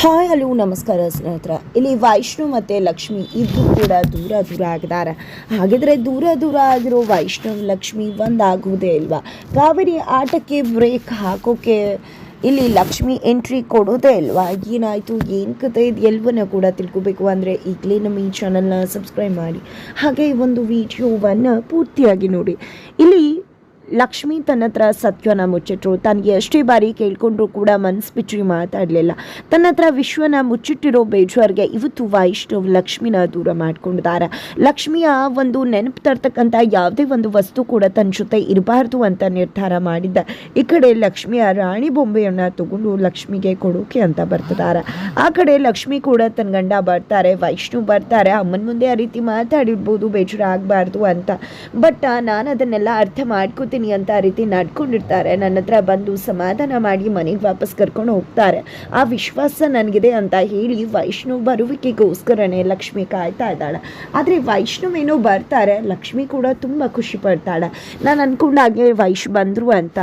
Hi, hello, ನಮಸ್ಕಾರ ಸ್ನೇಹಿತರ. ಇಲ್ಲಿ ವೈಷ್ಣು ಮತ್ತು ಲಕ್ಷ್ಮಿ ಇಬ್ಬರು ಕೂಡ ದೂರ ದೂರ ಆಗಿದ್ದಾರೆ. ಹಾಗಿದ್ರೆ ದೂರ ದೂರ ಆಗಿರೋ ವೈಷ್ಣವ್ ಲಕ್ಷ್ಮಿ ಒಂದಾಗುವುದೇ ಇಲ್ವಾ? ಕಾವೇರಿ ಆಟಕ್ಕೆ ಬ್ರೇಕ್ ಹಾಕೋಕೆ ಇಲ್ಲಿ ಲಕ್ಷ್ಮಿ ಎಂಟ್ರಿ ಕೊಡೋದೇ ಇಲ್ವಾ? ಏನಾಯಿತು? ಏನು ಕತೆ ಇದು? ಎಲ್ಲವನ್ನ ಕೂಡ ತಿಳ್ಕೊಬೇಕು ಅಂದರೆ ಈಗಲೇ ನಮ್ಮ ಈ ಚಾನಲ್ನ ಸಬ್ಸ್ಕ್ರೈಬ್ ಮಾಡಿ. ಹಾಗೆ ಈ ಒಂದು ವಿಡಿಯೋವನ್ನು ಪೂರ್ತಿಯಾಗಿ ನೋಡಿ. ಇಲ್ಲಿ ಲಕ್ಷ್ಮಿ ತನ್ನ ಹತ್ರ ಸತ್ಯನ ಮುಚ್ಚಿಟ್ರು. ತನಗೆ ಎಷ್ಟೇ ಬಾರಿ ಕೇಳ್ಕೊಂಡ್ರು ಕೂಡ ಮನ್ಸು ಬಿಚ್ಚಿ ಮಾತಾಡಲಿಲ್ಲ. ತನ್ನ ಹತ್ರ ವಿಶ್ವನ ಮುಚ್ಚಿಟ್ಟಿರೋ ಬೇಜಾರ್ಗೆ ಇವತ್ತು ವೈಷ್ಣವ್ ಲಕ್ಷ್ಮಿನ ದೂರ ಮಾಡ್ಕೊಂಡಿದ್ದಾರೆ. ಲಕ್ಷ್ಮಿಯ ಒಂದು ನೆನಪು ತರ್ತಕ್ಕಂಥ ಯಾವುದೇ ಒಂದು ವಸ್ತು ಕೂಡ ತನ್ನ ಜೊತೆ ಇರಬಾರ್ದು ಅಂತ ನಿರ್ಧಾರ ಮಾಡಿದ್ದ. ಈ ಕಡೆ ಲಕ್ಷ್ಮಿಯ ರಾಣಿ ಬೊಂಬೆಯನ್ನು ತಗೊಂಡು ಲಕ್ಷ್ಮಿಗೆ ಕೊಡೋಕೆ ಅಂತ ಬರ್ತಿದ್ದಾರೆ. ಆ ಕಡೆ ಲಕ್ಷ್ಮಿ ಕೂಡ ತನ್ನ ಗಂಡ ಬರ್ತಾರೆ ವೈಷ್ಣು ಬರ್ತಾರೆ, ಅಮ್ಮನ ಮುಂದೆ ಆ ರೀತಿ ಮಾತಾಡಿರ್ಬೋದು ಬೇಜಾರು ಆಗಬಾರ್ದು ಅಂತ. ಬಟ್ ನಾನು ಅದನ್ನೆಲ್ಲ ಅರ್ಥ ಮಾಡ್ಕೋತೀನಿ. ಅಂತ ಆ ರೀತಿ ನಡ್ಕೊಂಡಿರ್ತಾರೆ. ನನ್ನ ಹತ್ರ ಬಂದು ಸಮಾಧಾನ ಮಾಡಿ ಮನೆಗೆ ವಾಪಸ್ ಕರ್ಕೊಂಡು ಹೋಗ್ತಾರೆ. ಆ ವಿಶ್ವಾಸ ನನಗಿದೆ ಅಂತ ಹೇಳಿ ವೈಷ್ಣವ್ ಬರುವಿಕೆಗೋಸ್ಕರನೇ ಲಕ್ಷ್ಮಿ ಕಾಯ್ತಾ ಇದ್ದಾಳೆ. ಆದರೆ ವೈಷ್ಣುವೇನು ಬರ್ತಾರೆ. ಲಕ್ಷ್ಮಿ ಕೂಡ ತುಂಬ ಖುಷಿ ಪಡ್ತಾಳೆ. ನಾನು ಅನ್ಕೊಂಡಾಗೆ ವೈಶ್ ಬಂದರು ಅಂತ.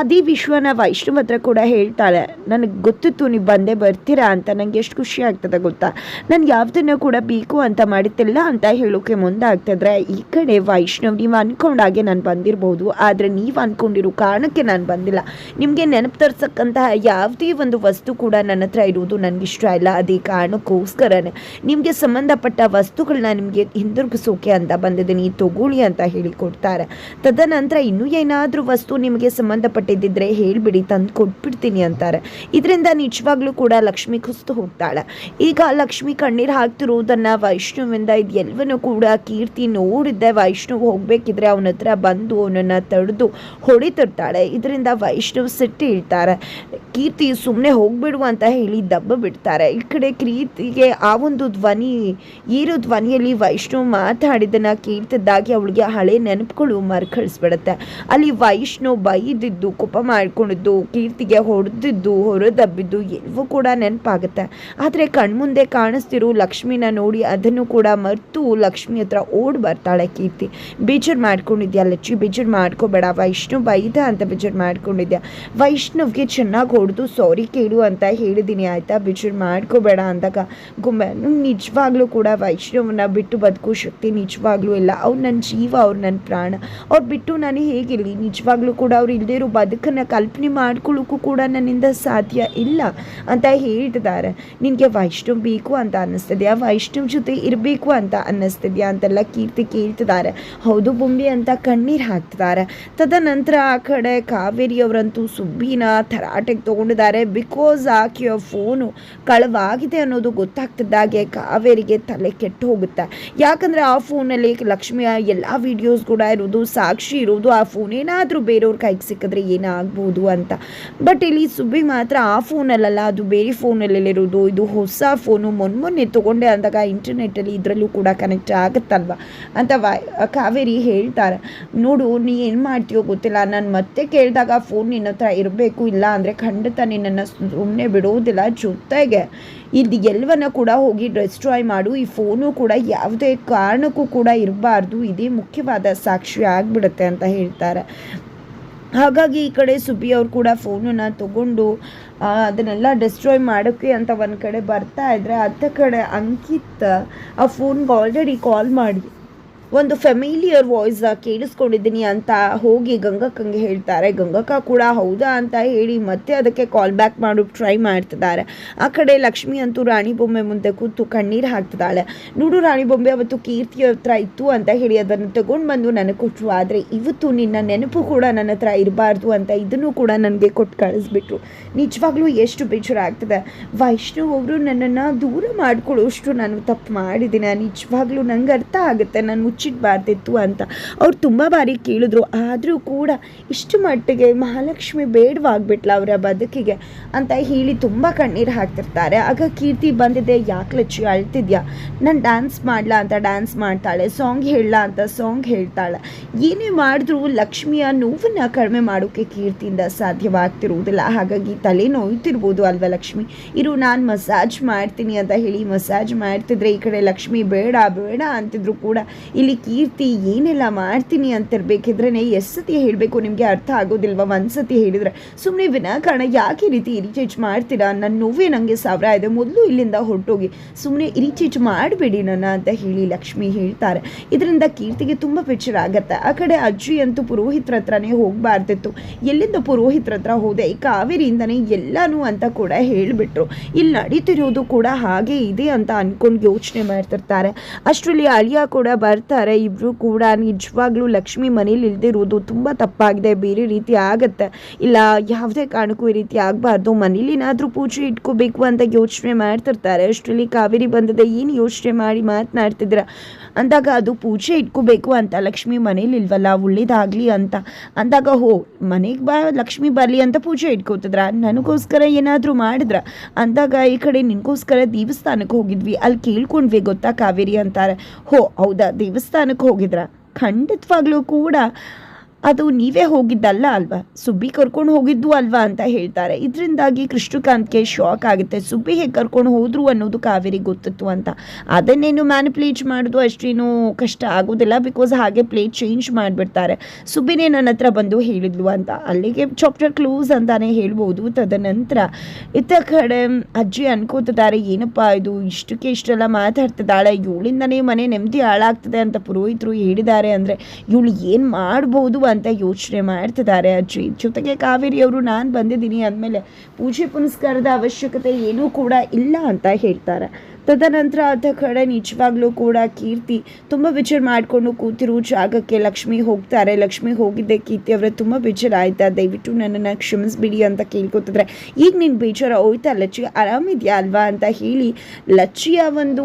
ಅದೇ ವಿಶ್ವನ ವೈಷ್ಣವ್ ಹತ್ರ ಕೂಡ ಹೇಳ್ತಾಳೆ, ನನಗೆ ಗೊತ್ತಿತ್ತು ನೀವು ಬಂದೇ ಬರ್ತೀರಾ ಅಂತ. ನನಗೆ ಎಷ್ಟು ಖುಷಿ ಆಗ್ತದೆ ಗೊತ್ತಾ? ನನಗೆ ಯಾವುದನ್ನು ಕೂಡ ಬೇಕು ಅಂತ ಮಾಡುತ್ತಿಲ್ಲ ಅಂತ ಹೇಳೋಕೆ ಮುಂದಾಗ್ತಿದ್ರೆ ಈ ಕಡೆ ವೈಷ್ಣವ್ ನೀವು ಅಂದ್ಕೊಂಡಾಗೆ ನಾನು ಬಂದಿರ್ಬೋದು. ಆದರೆ ನೀವು ಅಂದ್ಕೊಂಡಿರೋ ಕಾರಣಕ್ಕೆ ನಾನು ಬಂದಿಲ್ಲ. ನಿಮಗೆ ನೆನಪು ತರ್ಸಕ್ಕಂತಹ ಯಾವುದೇ ಒಂದು ವಸ್ತು ಕೂಡ ನನ್ನ ಹತ್ರ ಇರುವುದು ನನಗೆ ಇಷ್ಟ ಇಲ್ಲ. ಅದೇ ಕಾರಣಕ್ಕೋಸ್ಕರನೇ ನಿಮಗೆ ಸಂಬಂಧಪಟ್ಟ ವಸ್ತುಗಳನ್ನ ನಿಮಗೆ ಹಿಂದಿರುಗಿಸೋಕೆ ಅಂತ ಬಂದಿದ್ದೀನಿ. ತಗೊಳ್ಳಿ ಅಂತ ಹೇಳಿ ಕೊಡ್ತಾರೆ ತದನಂತರ ಇನ್ನೂ ಏನಾದರೂ ವಸ್ತು ನಿಮಗೆ ಸಂಬಂಧಪಟ್ಟಿದ್ದಿದ್ರೆ ಹೇಳಿಬಿಡಿ, ತಂದು ಕೊಟ್ಬಿಡ್ತೀನಿ ಅಂತಾರೆ. ಇದರಿಂದ ನಿಜವಾಗ್ಲೂ ಕೂಡ ಲಕ್ಷ್ಮಿ ಕುಸ್ತು ಹೋಗ್ತಾಳೆ. ಈಗ ಲಕ್ಷ್ಮಿ ಕಣ್ಣೀರು ಹಾಕ್ತಿರೋದನ್ನ ವೈಷ್ಣುವಿಂದ ಇದು ಎಲ್ಲವನ್ನೂ ಕೂಡ ಕೀರ್ತಿ ನೋಡಿದ್ದೆ. ವೈಷ್ಣವ್ ಹೋಗಬೇಕಿದ್ರೆ ಅವನ ಹತ್ರ ಬಂದು ಅವನನ್ನು ತಡೆದು ಹೊಡಿತಿರ್ತಾಳೆ ಇದರಿಂದ ವೈಷ್ಣವ್ ಸಿಟ್ಟಿ ಇಳ್ತಾರೆ. ಕೀರ್ತಿ ಸುಮ್ಮನೆ ಹೋಗ್ಬಿಡು ಅಂತ ಹೇಳಿ ದಬ್ಬ ಬಿಡ್ತಾರೆ. ಈ ಕಡೆ ಕೀರ್ತಿಗೆ ಆ ಒಂದು ಧ್ವನಿ, ಈರೋ ಧ್ವನಿಯಲ್ಲಿ ವೈಷ್ಣವ್ ಮಾತಾಡಿದನ್ನು ಕೇಳ್ತಿದ್ದಾಗಿ ಅವಳಿಗೆ ಹಳೆ ನೆನಪುಗಳು ಮರುಕಳಿಸ್ಬಿಡುತ್ತೆ. ಅಲ್ಲಿ ವೈಷ್ಣವ್ ಬೈದಿದ್ದು, ಕೋಪ ಮಾಡ್ಕೊಂಡಿದ್ದು, ಕೀರ್ತಿಗೆ ಹೊಡೆದಿದ್ದು, ಹೊರದಬ್ಬಿದ್ದು ಎಲ್ಲವೂ ಕೂಡ ನೆನಪಾಗುತ್ತೆ. ಆದರೆ ಕಣ್ಮುಂದೆ ಕಾಣಿಸ್ತಿರೋ ಲಕ್ಷ್ಮಿನ ನೋಡಿ ಅದನ್ನು ಕೂಡ ಮರೆತು ಲಕ್ಷ್ಮಿ ಹತ್ರ ಓಡ್ ಬರ್ತಾಳೆ ಕೀರ್ತಿ. ಬೇಜಾರು ಮಾಡ್ಕೊಂಡಿದ್ಯಾ ಲಚ್ಚಿ? ಬೇಜಾರು ಮಾಡ್ಕೋಬೇಡ ವೈಷ್ಣವ್ ಬೈದ ಅಂತ ಬೇಜಾರು ಮಾಡ್ಕೊಂಡಿದ್ಯಾ? ವೈಷ್ಣವ್ಗೆ ಚೆನ್ನಾಗಿ ಹೊಡೆದು ಸಾರಿ ಕೇಳು ಅಂತ ಹೇಳಿದ್ದೀನಿ ಆಯಿತಾ? ಬೇಜಾರು ಮಾಡ್ಕೋಬೇಡ ಅಂದಾಗ ಗುಂಬೆ ನಿಜವಾಗ್ಲೂ ಕೂಡ ವೈಷ್ಣವನ್ನ ಬಿಟ್ಟು ಬದುಕೋ ಶಕ್ತಿ ನಿಜವಾಗ್ಲೂ ಇಲ್ಲ. ಅವ್ರು ನನ್ನ ಜೀವ, ಅವ್ರು ನನ್ನ ಪ್ರಾಣ. ಅವ್ರು ಬಿಟ್ಟು ನಾನು ಹೇಗಿರಲಿ? ನಿಜವಾಗ್ಲೂ ಕೂಡ ಅವ್ರು ಇಲ್ಲದೇ ಇರೋ ಬದುಕನ್ನು ಕಲ್ಪನೆ ಮಾಡ್ಕೊಳ್ಳೋಕ್ಕೂ ಕೂಡ ನನ್ನಿಂದ ಸಾಧ್ಯ ಇಲ್ಲ ಅಂತ ಹೇಳ್ತಿದ್ದಾರೆ. ನಿನಗೆ ವೈಷ್ಣವ್ ಬೇಕು ಅಂತ ಅನ್ನಿಸ್ತದೆಯಾ? ವೈಷ್ಣವ್ ಜೊತೆ ಇರಬೇಕು ಅಂತ ಅನ್ನಿಸ್ತದೆಯಾ ಅಂತೆಲ್ಲ ಕೀರ್ತಿ ಕೇಳ್ತಿದ್ದಾರೆ. ಹೌದು ಬೊಂಬೆ ಅಂತ ಕಣ್ಣೀರು ಹಾಕ್ತಿದ್ದಾರೆ. ತದನಂತರ ಆ ಕಡೆ ಕಾವೇರಿಯವರಂತೂ ಸುಬ್ಬಿನ ತರಾಟೆಗೆ ತೊಗೊಂಡಿದ್ದಾರೆ. ಬಿಕಾಸ್ ಆಕೆಯ ಫೋನು ಕಳವಾಗಿದೆ ಅನ್ನೋದು ಗೊತ್ತಾಗ್ತಿದ್ದಾಗೆ ಕಾವೇರಿಗೆ ತಲೆ ಕೆಟ್ಟು ಹೋಗುತ್ತೆ. ಯಾಕಂದರೆ ಆ ಫೋನಲ್ಲಿ ಲಕ್ಷ್ಮಿಯ ಎಲ್ಲ ವಿಡಿಯೋಸ್ ಕೂಡ ಇರೋದು, ಸಾಕ್ಷಿ ಇರೋದು, ಆ ಫೋನ್ ಏನಾದರೂ ಬೇರೆಯವ್ರ ಕೈಗೆ ಸಿಕ್ಕಿದ್ರೆ ಏನಾಗ್ಬೋದು ಅಂತ. ಬಟ್ ಇಲ್ಲಿ ಸುಬ್ಬಿ ಮಾತ್ರ ಆ ಫೋನಲ್ಲಲ್ಲ ಅದು ಬೇರೆ ಫೋನಲ್ಲಿರೋದು ಇದು ಹೊಸ ಫೋನು ಮೊನ್ನೆ ಮೊನ್ನೆ ತೊಗೊಂಡೆ ಅಂದಾಗ ಇಂಟರ್ನೆಟ್ಟಲ್ಲಿ ಇದರಲ್ಲೂ ಕೂಡ ಕನೆಕ್ಟ್ ಆಗುತ್ತಲ್ವ ಅಂತ ಕಾವೇರಿ ಹೇಳ್ತಾರೆ. ನೋಡು, ನೀ ಏನು ಮಾಡ್ತೀಯೋ ಗೊತ್ತಿಲ್ಲ. ನಾನು ಮತ್ತೆ ಕೇಳಿದಾಗ ಫೋನ್ ನಿನ್ನ ಹತ್ರ ಇರಬೇಕು, ಇಲ್ಲ ಅಂದರೆ ಖಂಡಿತ ನಿನ್ನನ್ನು ಸುಮ್ಮನೆ ಬಿಡೋದಿಲ್ಲ ಜೊತೆಗೆ. ಇದು ಎಲ್ಲವನ್ನ ಕೂಡ ಹೋಗಿ ಡಿಸ್ಟ್ರಾಯ್ ಮಾಡು. ಈ ಫೋನು ಕೂಡ ಯಾವುದೇ ಕಾರಣಕ್ಕೂ ಕೂಡ ಇರಬಾರ್ದು. ಇದೇ ಮುಖ್ಯವಾದ ಸಾಕ್ಷಿ ಆಗಿಬಿಡುತ್ತೆ ಅಂತ ಹೇಳ್ತಾರೆ. ಹಾಗಾಗಿ ಈ ಕಡೆ ಸುಬ್ಬಿ ಅವ್ರು ಕೂಡ ಫೋನನ್ನು ತಗೊಂಡು ಅದನ್ನೆಲ್ಲ ಡಿಸ್ಟ್ರಾಯ್ ಮಾಡೋಕ್ಕೆ ಅಂತ ಒಂದು ಕಡೆ ಬರ್ತಾ ಇದ್ದರೆ ಅತ್ತ ಕಡೆ ಅಂಕಿತ್, ಆ ಫೋನ್ಗೆ ಆಲ್ರೆಡಿ ಕಾಲ್ ಮಾಡಿ ಒಂದು ಫೆಮಿಲಿಯರ್ ವಾಯ್ಸ್ ಕೇಳಿಸ್ಕೊಂಡಿದ್ದೀನಿ ಅಂತ ಹೋಗಿ ಗಂಗಕ್ಕಂಗೆ ಹೇಳ್ತಾರೆ. ಗಂಗಕ್ಕ ಕೂಡ ಹೌದಾ ಅಂತ ಹೇಳಿ ಮತ್ತೆ ಅದಕ್ಕೆ ಕಾಲ್ ಬ್ಯಾಕ್ ಮಾಡೋ ಟ್ರೈ ಮಾಡ್ತಿದ್ದಾರೆ. ಆ ಕಡೆ ಲಕ್ಷ್ಮಿ ಅಂತೂ ರಾಣಿ ಬೊಂಬೆ ಮುಂದೆ ಕೂತು ಕಣ್ಣೀರು ಹಾಕ್ತಿದ್ದಾಳೆ. ನೋಡು ರಾಣಿ ಬೊಂಬೆ, ಅವತ್ತು ಕೀರ್ತಿ ಹತ್ರ ಇತ್ತು ಅಂತ ಹೇಳಿ ಅದನ್ನು ತಗೊಂಡು ಬಂದು ನನಗೆ ಕೊಟ್ಟರು ಆದರೆ ಇವತ್ತು ನಿನ್ನ ನೆನಪು ಕೂಡ ನನ್ನ ಹತ್ರ ಇರಬಾರ್ದು ಅಂತ ಇದನ್ನು ಕೂಡ ನನಗೆ ಕೊಟ್ಟು ಕಳಿಸ್ಬಿಟ್ರು. ನಿಜವಾಗ್ಲೂ ಎಷ್ಟು ಬೇಜಾರು ಆಗ್ತದೆ ವೈಷ್ಣವ್ ಅವರು ನನ್ನನ್ನು ದೂರ ಮಾಡ್ಕೊಳ್ಳೋಷ್ಟು ನಾನು ತಪ್ಪು ಮಾಡಿದ್ದೀನಿ ನಿಜವಾಗ್ಲೂ ನಂಗೆ ಅರ್ಥ ಆಗುತ್ತೆ. ನಾನು ಮುಚ್ಚಿಡಬಾರ್ದಿತ್ತು ಅಂತ. ಅವ್ರು ತುಂಬ ಬಾರಿ ಕೇಳಿದ್ರು. ಆದರೂ ಕೂಡ ಇಷ್ಟು ಮಟ್ಟಿಗೆ ಮಹಾಲಕ್ಷ್ಮಿ ಬೇಡವಾಗ್ಬಿಟ್ಲ ಅವರ ಬದುಕಿಗೆ ಅಂತ ಹೇಳಿ ತುಂಬ ಕಣ್ಣೀರು ಹಾಕ್ತಿರ್ತಾರೆ. ಆಗ ಕೀರ್ತಿ ಬಂದಿದೆ, ಯಾಕೆ ಲಚ್ಚಿ ಅಳ್ತಿದ್ಯಾ? ನಾನು ಡ್ಯಾನ್ಸ್ ಮಾಡ್ಲಾ ಅಂತ ಡ್ಯಾನ್ಸ್ ಮಾಡ್ತಾಳೆ ಸಾಂಗ್ ಹೇಳಲಾ ಅಂತ ಸಾಂಗ್ ಹೇಳ್ತಾಳೆ. ಏನೇ ಮಾಡಿದ್ರೂ ಲಕ್ಷ್ಮಿಯ ನೋವನ್ನು ಕಡಿಮೆ ಮಾಡೋಕ್ಕೆ ಕೀರ್ತಿಯಿಂದ ಸಾಧ್ಯವಾಗ್ತಿರುವುದಿಲ್ಲ. ಹಾಗಾಗಿ ತಲೆ ನೋಯ್ತಿರ್ಬೋದು ಅಲ್ವಾ ಲಕ್ಷ್ಮಿ? ಇರು, ನಾನು ಮಸಾಜ್ ಮಾಡ್ತೀನಿ ಅಂತ ಹೇಳಿ ಮಸಾಜ್ ಮಾಡ್ತಿದ್ರೆ ಈ ಕಡೆ ಲಕ್ಷ್ಮಿ ಬೇಡ ಬೇಡ ಅಂತಿದ್ರು ಕೂಡ ಇಲ್ಲಿ ಕೀರ್ತಿ ಏನೆಲ್ಲ ಮಾಡ್ತೀನಿ ಅಂತಿರ್ಬೇಕಿದ್ರೆ ಎಷ್ಟು ಸತಿ ಹೇಳಬೇಕು, ನಿಮಗೆ ಅರ್ಥ ಆಗೋದಿಲ್ವಾ? ಒಂದು ಸತಿ ಹೇಳಿದರೆ. ಸುಮ್ಮನೆ ವಿನಾಕಾರಣ ಯಾಕೆ ರೀತಿ ಇರಿಟೇಟ್ ಮಾಡ್ತೀರಾ? ನನ್ನ ನೋವೇ ನನಗೆ ಸಾವಿರ ಇದೆ ಮೊದಲು ಇಲ್ಲಿಂದ ಹೊರಟೋಗಿ ಸುಮ್ಮನೆ ಇರಿಟೇಟ್ ಮಾಡಬೇಡಿ ನನ್ನ ಅಂತ ಹೇಳಿ ಲಕ್ಷ್ಮಿ ಹೇಳ್ತಾರೆ. ಇದರಿಂದ ಕೀರ್ತಿಗೆ ತುಂಬ ಆಗತ್ತೆ. ಆ ಕಡೆ ಅಜ್ಜಿ ಅಂತೂ ಪುರೋಹಿತ್ರ ಹತ್ರನೇ ಹೋಗಬಾರ್ದಿತ್ತು. ಎಲ್ಲಿಂದ ಪುರೋಹಿತ್ರ ಹತ್ರ ಹೋದೆ? ಈ ಕಾವೇರಿಯಿಂದನೇ ಎಲ್ಲನೂ ಅಂತ ಕೂಡ ಹೇಳಿಬಿಟ್ರು. ಇಲ್ಲಿ ನಡೀತಿರೋದು ಕೂಡ ಹಾಗೆ ಇದೆ ಅಂತ ಅಂದ್ಕೊಂಡು ಯೋಚನೆ ಮಾಡ್ತಿರ್ತಾರೆ. ಅಷ್ಟರಲ್ಲಿ ಅಳಿಯ ಕೂಡ ಬರ್ತಾರೆ ಇಬ್ಬರು ಕೂಡ ನಿಜವಾಗ್ಲೂ ಲಕ್ಷ್ಮಿ ಮನೇಲಿ ಇಲ್ದಿರೋದು ತುಂಬ ತಪ್ಪಾಗಿದೆ, ಬೇರೆ ರೀತಿ ಆಗುತ್ತೆ. ಇಲ್ಲ, ಯಾವುದೇ ಕಾರಣಕ್ಕೂ ಈ ರೀತಿ ಆಗಬಾರ್ದು ಮನೇಲಿ ಏನಾದರೂ ಪೂಜೆ ಇಟ್ಕೋಬೇಕು ಅಂತ ಯೋಚನೆ ಮಾಡ್ತಿರ್ತಾರೆ. ಅಷ್ಟರಲ್ಲಿ ಕಾವೇರಿ ಬಂದದೆ ಏನು ಯೋಚನೆ ಮಾಡಿ ಮಾತನಾಡ್ತಿದ್ರ? ಅಂದಾಗ ಅದು ಪೂಜೆ ಇಟ್ಕೋಬೇಕು ಅಂತ, ಲಕ್ಷ್ಮಿ ಮನೇಲಿ ಇಲ್ವಲ್ಲ, ಒಳ್ಳೇದಾಗಲಿ ಅಂತ. ಅಂದಾಗ, ಹೋ, ಮನೆಗೆ ಬಾ, ಲಕ್ಷ್ಮಿ ಬರಲಿ ಅಂತ ಪೂಜೆ ಇಟ್ಕೋತಿದ್ರ? ನನಗೋಸ್ಕರ ಏನಾದರೂ ಮಾಡಿದ್ರ? ಅಂದಾಗ, ಈ ಕಡೆ ನಿನಗೋಸ್ಕರ ದೇವಸ್ಥಾನಕ್ಕೆ ಹೋಗಿದ್ವಿ ಅಲ್ಲಿ ಕೇಳ್ಕೊಂಡ್ವಿ, ಗೊತ್ತಾ ಕಾವೇರಿ ಅಂತಾರೆ. ಹೋ, ಹೌದಾ ದೇವಸ್ಥಾನಕ್ಕೆ ಹೋಗಿದ್ರ. ಖಂಡಿತವಾಗ್ಲೂ ಕೂಡ ಅದು ನೀವೇ ಹೋಗಿದ್ದಲ್ಲ ಅಲ್ವಾ? ಸುಬ್ಬಿ ಕರ್ಕೊಂಡು ಹೋಗಿದ್ದು ಅಲ್ವಾ ಅಂತ ಹೇಳ್ತಾರೆ. ಇದರಿಂದಾಗಿ ಕೃಷ್ಣಕಾಂತ್ಗೆ ಶಾಕ್ ಆಗುತ್ತೆ. ಸುಬ್ಬಿ ಹೇಗೆ ಕರ್ಕೊಂಡು ಹೋದ್ರು ಅನ್ನೋದು ಕಾವೇರಿ ಗೊತ್ತಿತ್ತು ಅಂತ. ಅದನ್ನೇನು ಮ್ಯಾನಿಪ್ಲೇಟ್ ಮಾಡೋದು ಅಷ್ಟೇನು ಕಷ್ಟ ಆಗೋದಿಲ್ಲ ಬಿಕಾಸ್ ಹಾಗೆ ಪ್ಲೇಟ್ ಚೇಂಜ್ ಮಾಡಿಬಿಡ್ತಾರೆ. ಸುಬ್ಬಿನೇ ನನ್ನ ಹತ್ರ ಬಂದು ಹೇಳಿದ್ಲು ಅಂತ. ಅಲ್ಲಿಗೆ ಚಾಪ್ಟರ್ ಕ್ಲೋಸ್ ಅಂತಾನೆ ಹೇಳ್ಬೋದು. ತದನಂತರ ಇತ್ತ ಕಡೆ ಅಜ್ಜಿ ಅನ್ಕೋತಿದ್ದಾರೆ, ಏನಪ್ಪ ಇದು? ಇಷ್ಟಕ್ಕೆ ಇಷ್ಟೆಲ್ಲ ಮಾತಾಡ್ತಿದ್ದಾಳೆ. ಇವಳಿಂದನೇ ಮನೆ ನೆಮ್ಮದಿ ಹಾಳಾಗ್ತದೆ ಅಂತ ಪುರೋಹಿತರು ಹೇಳಿದ್ದಾರೆ ಅಂದರೆ, ಇವಳು ಏನು ಮಾಡ್ಬೋದು? ಅಂತ ಯೋಚನೆ ಮಾಡ್ತಿದ್ದಾರೆ ಅಜ್ಜಿ. ಜೊತೆಗೆ ಕಾವೇರಿ ಅವರು ನಾನು ಬಂದಿದ್ದೀನಿ ಅಂದಮೇಲೆ ಪೂಜೆ ಪುನಸ್ಕಾರದ ಅವಶ್ಯಕತೆ ಏನೂ ಕೂಡ ಇಲ್ಲ ಅಂತ ಹೇಳ್ತಾರೆ. ತದನಂತರ ಆತ ಕಡೆ ನಿಜವಾಗ್ಲೂ ಕೂಡ ಕೀರ್ತಿ ತುಂಬ ವಿಚಾರ ಮಾಡಿಕೊಂಡು ಕೂತಿರೋ ಜಾಗಕ್ಕೆ ಲಕ್ಷ್ಮಿ ಹೋಗ್ತಾರೆ. ಲಕ್ಷ್ಮಿ ಹೋಗಿದ್ದೆ ಕೀರ್ತಿ ಅವರ, ತುಂಬ ಬೇಜಾರ ಆಯ್ತಾ? ದಯವಿಟ್ಟು ನನ್ನನ್ನು ಕ್ಷಮಿಸ್ಬಿಡಿ ಅಂತ ಕೇಳ್ಕೊತಿದ್ರೆ. ಈಗ ನೀನು ಬೇಜಾರ ಹೋಯ್ತಾ? ಲಚ್ಚಿ ಆರಾಮಿದ್ಯಾ ಅಲ್ವಾ ಅಂತ ಹೇಳಿ ಲಚ್ಚಿಯ ಒಂದು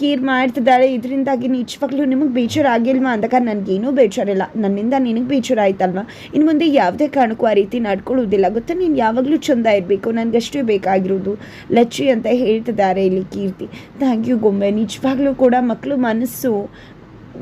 ಕೇರ್ ಮಾಡ್ತಿದ್ದಾಳೆ. ಇದರಿಂದಾಗಿ ನಿಜವಾಗ್ಲೂ ನಿಮಗೆ ಬೇಜಾರಾಗಿಲ್ವಾ ಅಂದಾಗ ನನಗೇನೂ ಬೇಜಾರಿಲ್ಲ. ನನ್ನಿಂದ ನಿನಗೆ ಬೇಜಾರಾಯ್ತಲ್ವಾ ಇನ್ನು ಮುಂದೆ ಯಾವುದೇ ಕಾರಣಕ್ಕೂ ಆ ರೀತಿ ನಡ್ಕೊಳ್ಳೋದಿಲ್ಲ ಗೊತ್ತಾ? ನೀನು ಯಾವಾಗಲೂ ಚಂದ ಇರಬೇಕು. ನನಗಷ್ಟೇ ಬೇಕಾಗಿರೋದು ಲಚ್ಚಿ ಅಂತ ಹೇಳ್ತಿದ್ದಾರೆ ಇಲ್ಲಿ ಕೀರ್ತಿ. ಥ್ಯಾಂಕ್ ಯು ಗೊಂಬೆ. ನಿಜವಾಗ್ಲೂ ಕೂಡ ಮಕ್ಕಳು ಮನಸ್ಸು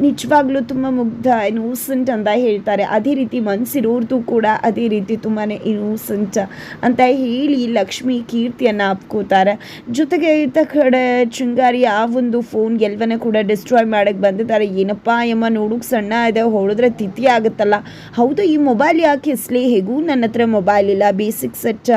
ನಿಜವಾಗ್ಲೂ ತುಂಬ ಮುಗ್ಧ ಇನೋಸೆಂಟ್ ಅಂತ ಹೇಳ್ತಾರೆ. ಅದೇ ರೀತಿ ಮನಸ್ಸಿರೋರ್ದು ಕೂಡ ಅದೇ ರೀತಿ ತುಂಬಾ ಇನೋಸೆಂಟ್ ಅಂತ ಹೇಳಿ ಲಕ್ಷ್ಮಿ ಕೀರ್ತಿಯನ್ನು ಅಪ್ಕೋತಾರೆ. ಜೊತೆಗೆ ಇತ್ತ ಕಡೆ ಶೃಂಗಾರಿ ಆ ಒಂದು ಫೋನ್ ಗೆಲ್ವನ್ನ ಕೂಡ ಡಿಸ್ಟ್ರಾಯ್ ಮಾಡೋಕ್ಕೆ ಬಂದಿದ್ದಾರೆ. ಏನಪ್ಪ ಯಮ್ಮ ನೋಡೋಕೆ ಸಣ್ಣ ಇದೆ, ಹೊಡೆದ್ರೆ ತಿಥಿ ಆಗುತ್ತಲ್ಲ. ಹೌದು, ಈ ಮೊಬೈಲ್ ಯಾಕೆ ಇಸ್ಲಿ ಹೇಗೂ ನನ್ನ ಹತ್ರ ಮೊಬೈಲ್ ಇಲ್ಲ. ಬೇಸಿಕ್ ಸೆಟ್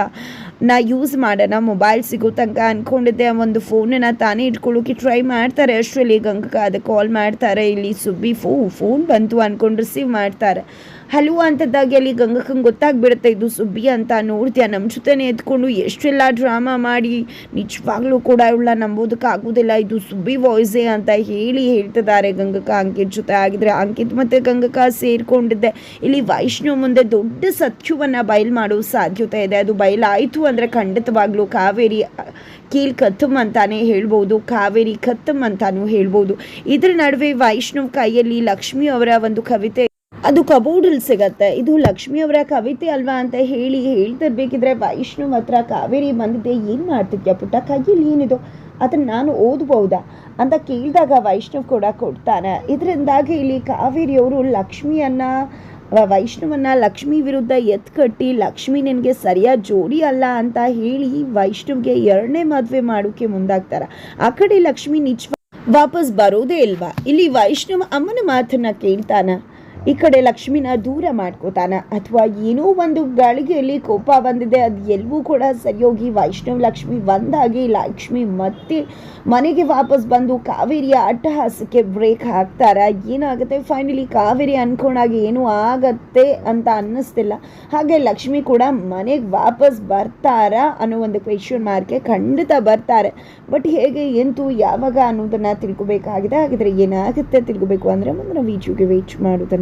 ನಾ ಯೂಸ್ ಮಾಡೋಣ ಮೊಬೈಲ್ ಸಿಗೋ ತನಕ ಅಂದ್ಕೊಂಡಿದ್ದೆ ಒಂದು ಫೋನನ್ನು ತಾನೇ ಇಟ್ಕೊಳ್ಳೋಕೆ ಟ್ರೈ ಮಾಡ್ತಾರೆ. ಅಷ್ಟರಲ್ಲಿ ಗಂಗಕ್ಕೆ ಅದು ಕಾಲ್ ಮಾಡ್ತಾರೆ. ಇಲ್ಲಿ ಸುಬ್ಬಿ ಫೋ ಫೋನ್ ಬಂತು ಅಂದ್ಕೊಂಡು ರಿಸೀವ್ ಮಾಡ್ತಾರೆ. ಹಲೋ ಅಂತದ್ದಾಗಿ ಅಲ್ಲಿ ಗಂಗಕ್ಕಂಗೆ ಗೊತ್ತಾಗ್ಬಿಡುತ್ತೆ. ಇದು ಸುಬ್ಬಿ ಅಂತ ನೋಡ್ತೀಯ. ನಮ್ಮ ಜೊತೆನೇ ಎತ್ಕೊಂಡು ಎಷ್ಟೆಲ್ಲ ಡ್ರಾಮಾ ಮಾಡಿ ನಿಜವಾಗ್ಲೂ ಕೂಡ ಇವಳ ನಂಬೋದಕ್ಕಾಗೋದಿಲ್ಲ ಇದು ಸುಬ್ಬಿ ವಾಯ್ಸೇ ಅಂತ ಹೇಳಿ ಹೇಳ್ತಿದ್ದಾರೆ ಗಂಗಕ್ಕ ಅಂಕಿತ್ ಜೊತೆ. ಆಗಿದ್ರೆ ಅಂಕಿತ್ ಮತ್ತು ಗಂಗಕ್ಕ ಸೇರಿಕೊಂಡಿದ್ದೆ. ಇಲ್ಲಿ ವೈಷ್ಣವ್ ಮುಂದೆ ದೊಡ್ಡ ಸತ್ಯವನ್ನು ಬಯಲು ಮಾಡೋ ಸಾಧ್ಯತೆ ಇದೆ. ಅದು ಬಯಲಾಯಿತು ಅಂದರೆ ಖಂಡಿತವಾಗ್ಲೂ ಕಾವೇರಿ ಕೀಲ್ ಕತ್ತಮ್ ಅಂತಾನೆ ಹೇಳ್ಬೋದು. ಕಾವೇರಿ ಕತ್ತಮ್ ಅಂತಾನೂ ಹೇಳ್ಬೋದು. ಇದ್ರ ನಡುವೆ ವೈಷ್ಣವ್ ಕೈಯಲ್ಲಿ ಲಕ್ಷ್ಮಿ ಅವರ ಒಂದು ಕವಿತೆ ಅದು ಕಬೋರ್ಡಲ್ಲಿ ಸಿಗತ್ತೆ. ಇದು ಲಕ್ಷ್ಮಿ ಅವರ ಕವಿತೆ ಅಲ್ವಾ ಅಂತ ಹೇಳಿ ಹೇಳ್ತಿರ್ಬೇಕಿದ್ರೆ ವೈಷ್ಣವ್ ಹತ್ರ ಕಾವೇರಿ ಬಂದಿದ್ದೆ ಏನು ಮಾಡ್ತಿದ್ಯಾ ಪುಟ್ಟ? ಕೈಯಲ್ಲಿ ಏನಿದು? ಅದನ್ನು ನಾನು ಓದ್ಬೋದಾ? ಅಂತ ಕೇಳಿದಾಗ ವೈಷ್ಣವ್ ಕೂಡ ಕೊಡ್ತಾನೆ. ಇದರಿಂದಾಗಿ ಇಲ್ಲಿ ಕಾವೇರಿಯವರು ಲಕ್ಷ್ಮಿಯನ್ನ ವೈಷ್ಣವನ್ನ ಲಕ್ಷ್ಮಿ ವಿರುದ್ಧ ಎತ್ಕಟ್ಟಿ ಲಕ್ಷ್ಮಿ ನಿನಗೆ ಸರಿಯಾದ ಜೋಡಿ ಅಲ್ಲ ಅಂತ ಹೇಳಿ ವೈಷ್ಣವ್ಗೆ ಎರಡನೇ ಮದುವೆ ಮಾಡೋಕ್ಕೆ ಮುಂದಾಗ್ತಾರೆ. ಆ ಕಡೆ ಲಕ್ಷ್ಮಿ ನಿಜ ವಾಪಸ್ ಬರೋದೇ ಇಲ್ವಾ? ಇಲ್ಲಿ ವೈಷ್ಣವ ಅಮ್ಮನ ಮಾತನ್ನ ಕೇಳ್ತಾನ. ಈ ಕಡೆ ಲಕ್ಷ್ಮಿನ ದೂರ ಮಾಡ್ಕೋತಾನ. ಅಥವಾ ಏನೋ ಒಂದು ಗಳಿಗೆಯಲ್ಲಿ ಕೋಪ ಬಂದಿದೆ, ಅದು ಎಲ್ಲವೂ ಕೂಡ ಸರಿಯೋಗಿ ವೈಷ್ಣವ್ ಲಕ್ಷ್ಮಿ ಒಂದಾಗಿ ಲಕ್ಷ್ಮಿ ಮತ್ತೆ ಮನೆಗೆ ವಾಪಸ್ ಬಂದು ಕಾವೇರಿಯ ಅಟ್ಟಹಾಸಕ್ಕೆ ಬ್ರೇಕ್ ಹಾಕ್ತಾರ. ಏನಾಗುತ್ತೆ? ಫೈನಲಿ ಕಾವೇರಿ ಅನ್ಕೊಂಡಾಗ ಏನು ಆಗತ್ತೆ ಅಂತ ಅನ್ನಿಸ್ತಿಲ್ಲ. ಹಾಗೆ ಲಕ್ಷ್ಮಿ ಕೂಡ ಮನೆಗೆ ವಾಪಸ್ ಬರ್ತಾರಾ ಅನ್ನೋ ಒಂದು ಕ್ವೆಶನ್ ಮಾರ್ಕೆ ಖಂಡಿತ ಬರ್ತಾರೆ. ಬಟ್ ಹೇಗೆ, ಎಂತು ಯಾವಾಗ ಅನ್ನೋದನ್ನ ತಿಳ್ಕೊಬೇಕಾಗಿದೆ. ಹಾಗಿದ್ರೆ ಏನಾಗುತ್ತೆ ತಿಳ್ಕೊಬೇಕು ಅಂದರೆ ಮುಂದಿನ ವೀಚುಗೆ ವೇಚ್ ಮಾಡೋದನ್ನ